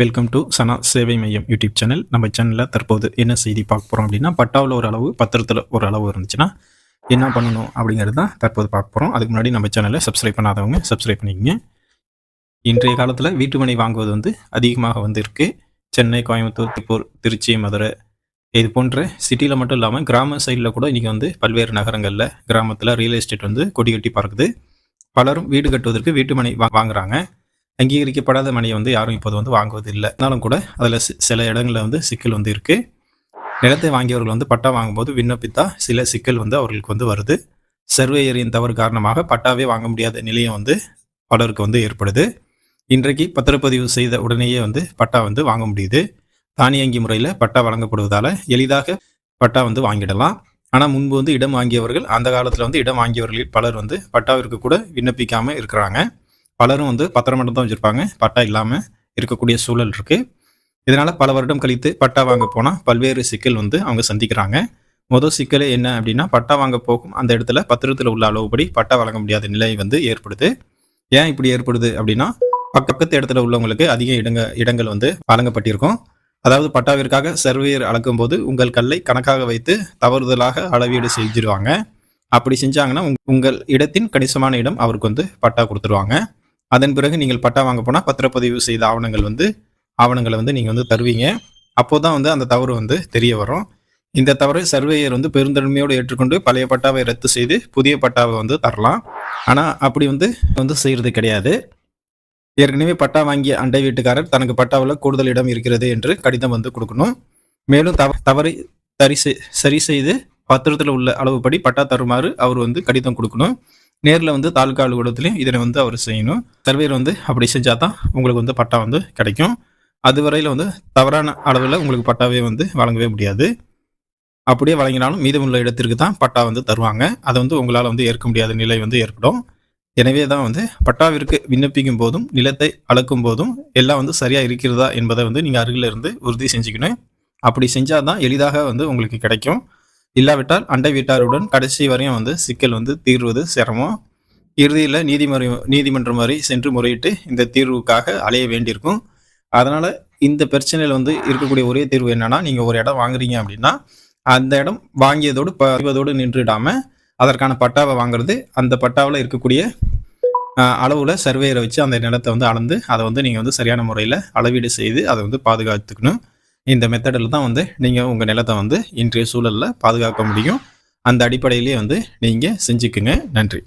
Welcome to சனா சேவை மையம் YouTube channel நம்ம சேனலில் தற்போது என்ன செய்தி பார்க்க போகிறோம் அப்படின்னா பட்டாவில் ஒரு அளவு பத்திரத்தில் ஒரு அளவு இருந்துச்சுன்னா என்ன பண்ணணும் அப்படிங்கிறது தான் தற்போது பார்க்க போகிறோம் அதுக்கு முன்னாடி நம்ம சேனலை சப்ஸ்கிரைப் பண்ணாதவங்க சப்ஸ்கிரைப் பண்ணிக்கங்க. இன்றைய காலத்தில் வீட்டு மனை வாங்குவது வந்து அதிகமாக வந்து இருக்குது சென்னை கோயம்புத்தூர் திருப்பூர் திருச்சி மதுரை இது போன்ற சிட்டியில் மட்டும் இல்லாமல் கிராம சைடில் கூட இன்றைக்கி வந்து பல்வேறு நகரங்களில் கிராமத்தில் ரியல் எஸ்டேட் வந்து கொடி கட்டி பறக்குது. பலரும் வீடு கட்டுவதற்கு வீட்டு மனை வாங்குறாங்க. அங்கீகரிக்கப்படாத மணியை வந்து யாரும் இப்போது வந்து வாங்குவது இல்லை இருந்தாலும் கூட அதில் சில இடங்களில் வந்து சிக்கல் வந்து இருக்குது நிலத்தை வாங்கியவர்கள் வந்து பட்டா வாங்கும்போது விண்ணப்பித்தா சில சிக்கல் வந்து அவர்களுக்கு வந்து வருது. சர்வேயரின் தவறு காரணமாக பட்டாவே வாங்க முடியாத நிலையம் வந்து பலருக்கு வந்து ஏற்படுது. இன்றைக்கு பத்திரப்பதிவு செய்த உடனேயே வந்து பட்டா வந்து வாங்க முடியுது. தானியங்கி முறையில் பட்டா வழங்கப்படுவதால் எளிதாக பட்டா வந்து வாங்கிடலாம். ஆனால் முன்பு வந்து இடம் வாங்கியவர்கள் அந்த காலத்தில் வந்து இடம் வாங்கியவர்கள் பலர் வந்து பட்டாவிற்கு கூட விண்ணப்பிக்காமல் இருக்கிறாங்க. பலரும் வந்து பத்திரம் மட்டும் தான் வச்சுருப்பாங்க. பட்டா இல்லாமல் இருக்கக்கூடிய சூழல் இருக்குது இதனால் பல வருடம் கழித்து பட்டா வாங்க போனால் பல்வேறு சிக்கல் வந்து அவங்க சந்திக்கிறாங்க. முதல் சிக்கலே என்ன அப்படின்னா பட்டா வாங்க போகும் அந்த இடத்துல பத்திரத்தில் உள்ள அளவுபடி பட்டா வழங்க முடியாத நிலை வந்து ஏற்படுது. ஏன் இப்படி ஏற்படுது அப்படின்னா பக்கத்து இடத்துல உள்ளவங்களுக்கு அதிக இடங்க இடங்கள் வந்து வழங்கப்பட்டிருக்கும். அதாவது பட்டாவிற்காக சர்வேயர் அளக்கும் போது உங்கள் கல்லை கணக்காக வைத்து தவறுதலாக அளவீடு செஞ்சிருவாங்க. அப்படி செஞ்சாங்கன்னா உங்கள் இடத்தின் கணிசமான இடம் அவருக்கு வந்து பட்டா கொடுத்துருவாங்க. அதன் பிறகு நீங்கள் பட்டா வாங்க போனால் பத்திரப்பதிவு செய்த ஆவணங்கள் வந்து ஆவணங்களை வந்து நீங்கள் வந்து தருவீங்க. அப்போ தான் வந்து அந்த தவறு வந்து தெரிய வரும். இந்த தவறை சர்வேயர் வந்து பெருந்தன்மையோடு ஏற்றுக்கொண்டு பழைய பட்டாவை ரத்து செய்து புதிய பட்டாவை வந்து தரலாம். ஆனால் அப்படி வந்து வந்து செய்கிறது கிடையாது. ஏற்கனவே பட்டா வாங்கிய அண்டை வீட்டுக்காரர் தனக்கு பட்டாவில் கூடுதல் இடம் இருக்கிறது என்று கடிதம் வந்து கொடுக்கணும். மேலும் தவ தவறை சரி சரி செய்து பத்திரத்தில் உள்ள அளவுப்படி பட்டா தருமாறு அவர் வந்து கடிதம் கொடுக்கணும். நேரில் வந்து தாலுக்கா அலுவலகத்துலேயும் இதனை வந்து அவர் செய்யணும். சர்வேர் வந்து அப்படி செஞ்சால் தான் உங்களுக்கு வந்து பட்டா வந்து கிடைக்கும். அதுவரையில் வந்து தவறான அளவில் உங்களுக்கு பட்டாவே வந்து வழங்கவே முடியாது. அப்படியே வழங்கினாலும் மீதமுள்ள இடத்திற்கு தான் பட்டா வந்து தருவாங்க. அதை வந்து உங்களால் வந்து ஏற்க முடியாத நிலை வந்து ஏற்படும். எனவே தான் வந்து பட்டாவிற்கு விண்ணப்பிக்கும் போதும் நிலத்தை அளக்கும் போதும் எல்லாம் வந்து சரியாக இருக்கிறதா என்பதை வந்து நீங்கள் அருகில் இருந்து உறுதி செஞ்சுக்கணும். அப்படி செஞ்சால் தான் எளிதாக வந்து உங்களுக்கு கிடைக்கும். இல்லாவிட்டால் அண்டை வீட்டாருடன் கடைசி வரையும் வந்து சிக்கல் வந்து தீர்வது சிரமம். இறுதியில் நீதிமன்ற நீதிமன்றம் வரை சென்று முறையிட்டு இந்த தீர்வுக்காக அலைய வேண்டியிருக்கும். அதனால் இந்த பிரச்சனையில் வந்து இருக்கக்கூடிய ஒரே தீர்வு என்னென்னா நீங்கள் ஒரு இடம் வாங்குறீங்க அப்படின்னா அந்த இடம் வாங்கியதோடு பதிவதோடு நின்றுடாமல் அதற்கான பட்டாவை வாங்குறது அந்த பட்டாவில் இருக்கக்கூடிய அளவில் சர்வேயரை வச்சு அந்த நிலத்தை வந்து அளந்து அதை வந்து நீங்கள் வந்து சரியான முறையில் அளவீடு செய்து அதை வந்து பாதுகாத்துக்கணும். இந்த மெத்தடில் தான் வந்து நீங்கள் உங்கள் நிலத்தை வந்து இன்றைய சூழலில் பாதுகாக்க முடியும். அந்த அடிப்படையிலேயே வந்து நீங்கள் செஞ்சுக்குங்க. நன்றி.